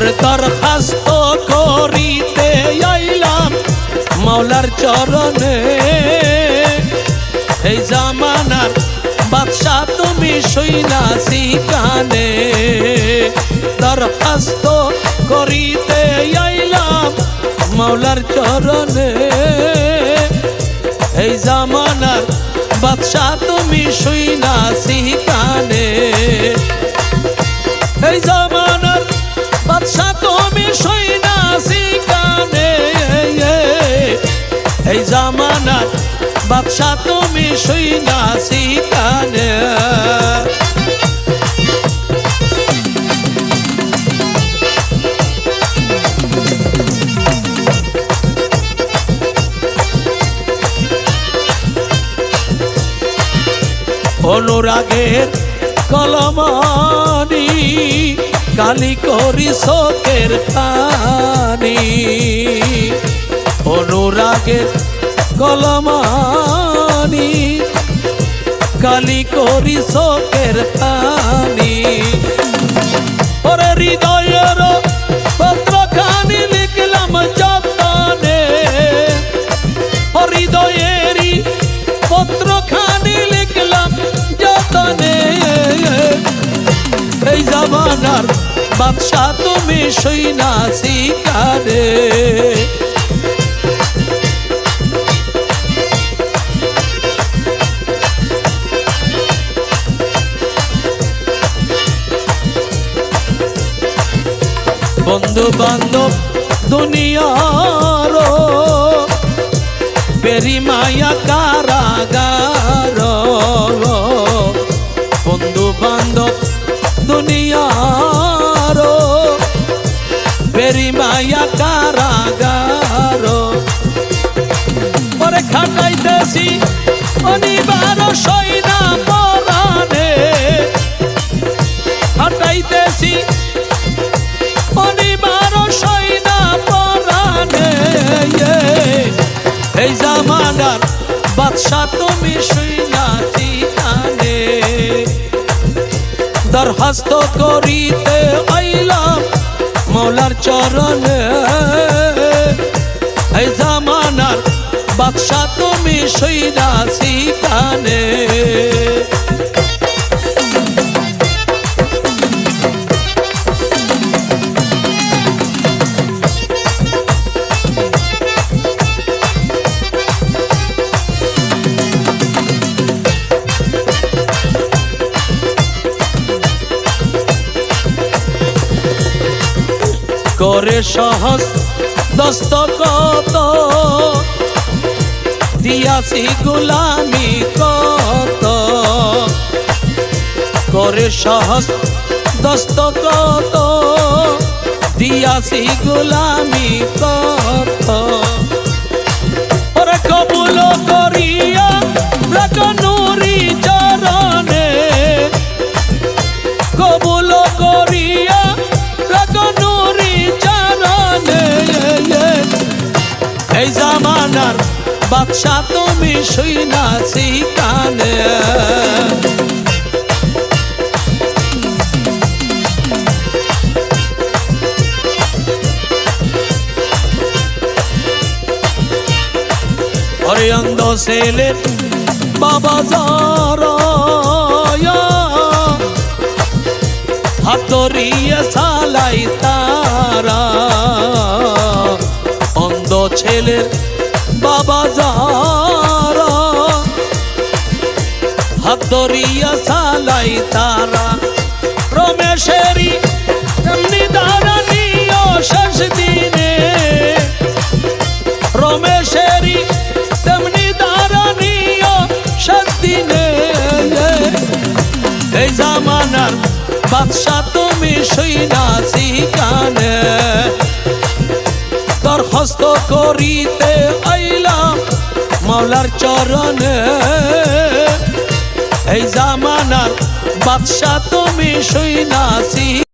ওরে দরখাস্ত করিতে আইলাম মাওলার চরণে। এই জামানার বাদশাহ তুমি সইনাসি কানে দরখাস্ত করিতে আইলাম মাওলার চরণে। এই জামানার বাদশাহ তুমি সইনাসি কানে এই জামানার বাদশাহ তুমি সইনাসি কানে এই জামানার বাদশাহ তুমি সইনাসি কানে অনুরাগের কলমানি কালি করি শোকের পানি। অনুরাগের কলমানি। কালি করি শোকের পানি। ওরে হৃদয়ের পত্র খানি লিখলাম যতনে। হৃদয়েরই পত্র খানি লিখলাম যতনে। এই জামানার বাদশাহ তুমি সইনাসি কানে বন্ধু বান্ধব দুনিয়ার বেরি মায়া কারাগার। খাটাইতেছি অনিবার সইনা পরানে খাটাইতেছি অনিবার সইনা পরানে এই জামানার বাদশাহ তুমি সইনা চিনানে দরখাস্ত করিতে আইলাম মৌলার চরণে। বাদশাহ তুমি সইনা শিকানে করে সহজ দস্তকত দিয়াছি গুলামি কত? করে সহজ দস্তকত দিয়াছি গুলামি কত? ওরা কবুল করিয়া রাখ বাদশাহ তুমি শুই সইনাছি কানে অন্ধ ছেলে বাবা যারা হাতরিয়ে চালাই তারা। অন্ধ ছেলের যারা হাতরিয়া চালাই তারা। রমেশেরই এমনি শেষ দিনে। তেমনি শেষ দিনে। এই জামানার বাদশাহ তুমি সইনাছি কানে দরখাস্ত করিতে আইলাম মাওলার চরণে। এই জামানার বাদশাহ তুমি সইনাছি